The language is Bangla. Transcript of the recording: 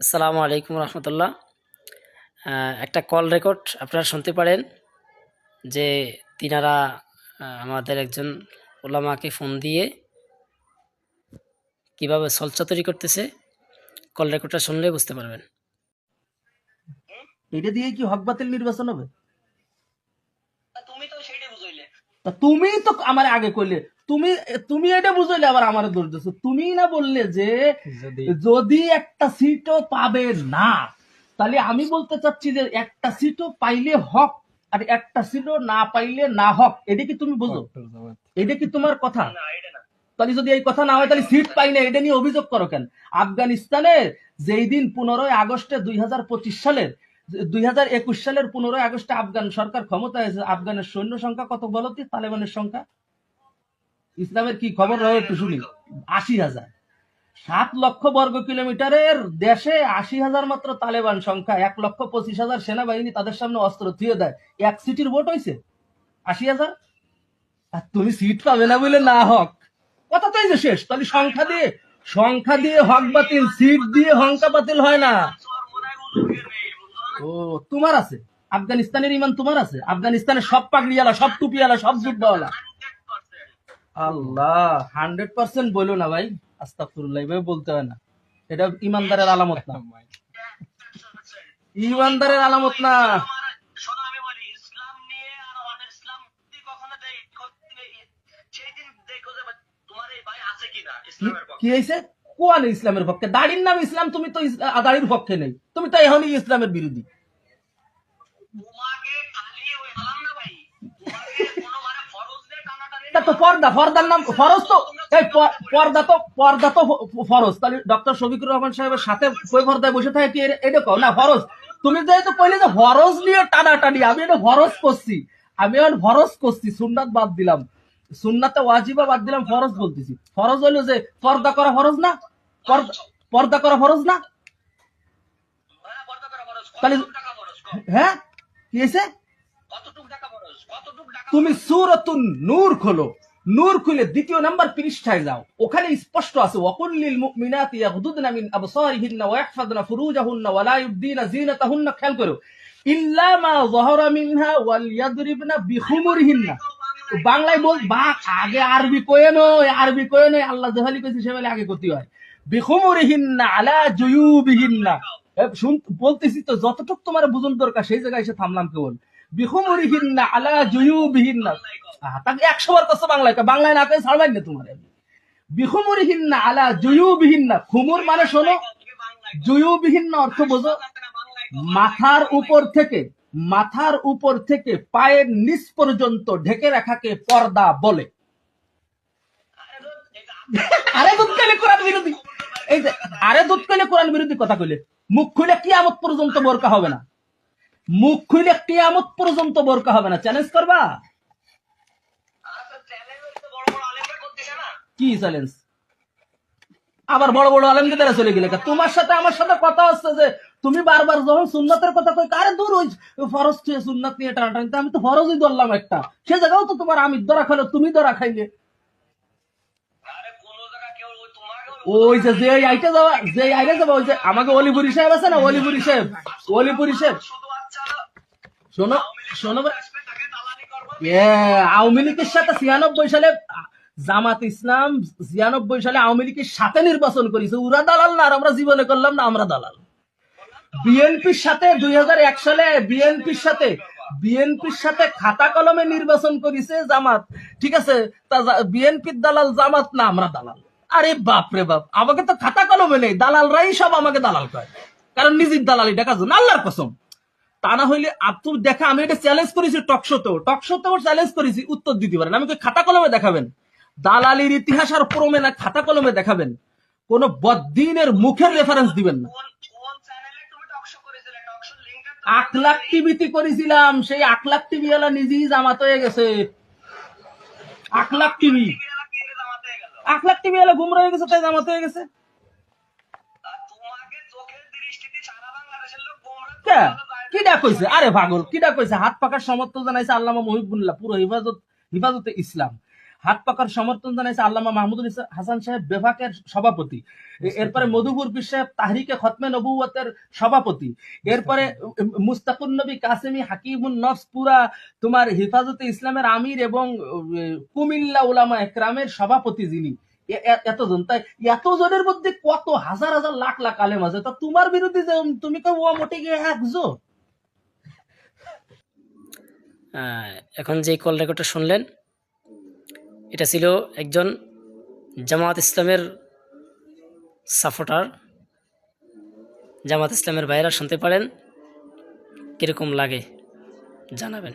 আসসালামু আলাইকুম রহমতুল্লাহ। একটা কল রেকর্ড আপনারা শুনতে পারেন যে তিনারা আমাদের একজন ওলামাকে ফোন দিয়ে কীভাবে সলচা তৈরি করতেছে কল রেকর্ডটা শুনলে বুঝতে পারবেন। এটা দিয়ে কি হক বাতিল নির্বাচন হবে? তুমি তো সেইটাই বুঝাইলে। তা তুমি তো আমার আগে করলে তুমি তুমি এটা বুঝলে আবার আমার দোষ দিচ্ছ তুমি না বললে যে যদি একটা সিটও পাবে না তাহলে আমি বলতে চাচ্ছি যে একটা সিটও পাইলে হক আর একটা সিটও না পাইলে না হক এটা কি তুমি বুঝো? এটা কি তোমার কথা? না। তাহলে যদি এই কথা না হয় তাহলে সিট পাই না এটা নিয়ে অভিযোগ করো কেন? আফগানিস্তানে যেই দিন পনেরোই আগস্টে দুই হাজার পঁচিশ সালের দুই হাজার একুশ সালের পনেরোই আগস্টে আফগান সরকার ক্ষমতায় এসে আফগানের সৈন্য সংখ্যা কত বলো তো তালেবানের সংখ্যা? ইসলামের কি খবর রয়ে একটু শুনি। আশি হাজার। সাত লক্ষ বর্গ কিলোমিটারের দেশে আশি হাজার মাত্র তালেবান সংখ্যা, এক লক্ষ পঁচিশ হাজার সেনাবাহিনী তাদের সামনে অস্ত্র থুয়ে দেয়। এক সিটির ভোট হয়েছে আশি হাজার? আর তুমি সিট পাবে না বলে না হক। কথা তো এই যে শেষ। তাহলে সংখ্যা দিয়ে সংখ্যা দিয়ে হক বাতিল, সিট দিয়ে হংকা বাতিল হয় না তোর মনে হয় উল্লুকের মেয়ে বুঝছ ও তোমার আছে? আফগানিস্তানের ইমান তোমার আছে? আফগানিস্তানের সব পাগড়িওয়ালা সব টুপিওয়ালা সব জুব্বাওয়ালা আল্লাহ হান্ড্রেড পার্সেন্ট বলো না ভাই। আস্তাফুরুল্লাহ এভাবে বলতে হয় না। এটা ইমানদারের আলামত না। ইমানদারের আলামত না। ভাই কি- ইসলামের পক্ষে কি হয়েছে কোয়ান ইসলামের পক্ষে? দাড়ির নাম ইসলাম তুমি তো দাড়ির পক্ষে নেই। তুমি তো এখনই ইসলামের বিরোধী। তোমাকে খালি ওই হালাম না ভাই? তোমাকে কোনো ফরজ দিয়ে টানাটানি তা তো পর্দা পর্দার নাম ফরজ তো এই পর্দা তো পর্দা তো ফরজ। তাহলে ডক্টর শফিকুর রহমান সাহেবের সাথে কই পর্দায় বসে থাকে কি? এটা কও না ফরজ। তুমি যেহেতু কইলে যে ফরজ নিয়ে টানাটানি আমি এটা ফরজ করছি। আমি এখন ফরজ করছি সুন্নাত বাদ দিলাম। সুন্নাতে ওয়াজিবা বাদ দিলাম, ফরজ বলতেছি। ফরজ হইল যে পর্দা করা ফরজ না? পর্দা করা ফরজ না? তাহলে-? হ্যাঁ? কি তুমি সুরতুন নূর খোলো। নূর খুলে দ্বিতীয় নাম্বার পৃষ্ঠায় যাও। ওখানে স্পষ্ট আছে ওয়াকুল্লিল মুমিনাতি ইয়াগদুদনা মিন আবসারিহিন্না ওয়া ফুরুজাহুন্না ওয়া লা জিনাতাহুন্না খেয়াল করো। ইল্লা মা যাহারা মিনহা ওয়াল ইয়াদরিবনা বিখুমুরিহিন্না। বাংলায় বল আগে আরবি কয়ে নয়, আরবি কয়ে নয়, আল্লাহ জহালি কইছে সেবেলে আগে করতে হয়। বিখুমুরিহিন্না আলা জুয়ুবিহিন্না। শুন, বলতেছি তো, যতটুক তোমার বুঝন দরকার, সেই জায়গায় এসে থামলাম কেবল। বিখুমুরিহিন্না আলা জুয়ুবিহিন্না। তাকে একশো বার কষ্ট বাংলায় বাংলায় না কয়ে ছাড়বেন না তোমার। বিখুমুরিহিন্না আলা জুয়ুবিহিন্না। খুমুর মানে শোনো, জুয়ুবিহিন্না অর্থ বোঝো, মাথার উপর থেকে মাথার উপর থেকে পায়ের নিচ পর্যন্ত ঢেকে রাখাকে পর্দা বলে। আরে দুধ কইলে কোরআন বিরোধী? এই যে, আরে দুধ কোরআন বিরোধী কথা কইলে? মুখ খুলে কিয়ামত পর্যন্ত বোরকা হবে না। মুখ খুলে কিয়ামত পর্যন্ত বোরকা হবে না। চ্যালেঞ্জ করবা? কি চ্যালেঞ্জ? আবার বড় বড় আলেমকে দ্বারা চলে গেলে তোমার সাথে আমার সাথে কথা হচ্ছে যে তুমি বারবার যখন সুন্নাতের কথা কই কারে দূর ওই ফরজ থেকে সুন্নাত নিয়ে টানাটানি? আমি তো ফরজই ধরলাম একটা। সে জায়গাও তো তোমার আমি ধরা খাইলো তুমি ধরা খাইলে। ওই যে যে আইটা যাওয়া যে আইটা যাওয়া ওই যে আমাকে অলিপুরি সাহেব আছে না অলিপুরি সাহেব? অলিপুরি সাহেব? শোনো শোনো আওয়ামী লীগের সাথে ছিয়ানব্বই সালে জামাত ইসলাম ছিয়ানব্বই সালে আওয়ামী লীগের সাথে নির্বাচন করেছে। ওরা দালাল না আর আমরা জীবনে করলাম না আমরা দালাল। বিএনপির সাথে দুই সালে বিএনপির সাথে বিএনপির সাথে খাতা কলমে নির্বাচন করেছে জামাত। ঠিক আছে? তা বিএনপির দালাল জামাত না, আমরা দালাল। আরে বাপ রে বাপ, আমাকে তো খাতা কলমে নেই, দালালরাই সব আমাকে দালাল কয় কারণ নিজের দালালি দেখার জন্য আল্লাহর কসম। তা না হইলে আতুর দেখা, আমি এটা চ্যালেঞ্জ করেছি টকশোতেও টকশোতেও চ্যালেঞ্জ করেছি, উত্তর দিতে পারেন। আমাকে খাতা কলমে দেখাবেন? দালালির ইতিহাস আর প্রমে না, খাতা কলমে দেখাবেন। কোন বদ্দিনের মুখের রেফারেন্স দিবেন না কোন কোন চ্যানেলে তুমি টকশো করেছিলে টকশো লিংকটা আখলাখ টিভিতে করেছিলাম, সেই আখলাখ টিভি ওলা নিজেই জামাত হয়ে গেছে। টিভি। কি রে জামাতে গেল আখলাখ টিভি ওলা গুমরা হয়ে গেছে, তাই জামাত হয়ে গেছে। কিডা কইছে আরে পাগল কিডা কইছে হাত পাকার সমর্থ জানাইছে আল্লামা মহিবুল্লাহ, পুরো হিফাজত হিফাজতে ইসলাম। হাত পাকার সমর্থন জানাইছে আল্লামা মাহমুদুল হাসান সাহেব বেফাকের সভাপতি। এরপরে মধুপুর পীর সাহেব তাহরিকে খতমে নবুয়তের সভাপতি। এরপরে মুস্তাকুন নবী কাসেমি হাকিমুন নফস পুরা তোমার হিফাজতে ইসলামের আমির এবং কুমিল্লা উলামা একরামের সভাপতি যিনি। এতজন। তাই এতজনের মধ্যে কত হাজার হাজার লাখ লাখ আলেম আছে। তা তোমার বিরুদ্ধে তুমি কেউ ও মোটে গিয়ে একজন? এখন যে কল রেকর্ডটা শুনলেন এটা ছিল একজন জামাত ইসলামের সাপোর্টার। জামাত ইসলামের বাইরা শুনতে পারেন কীরকম লাগে জানাবেন।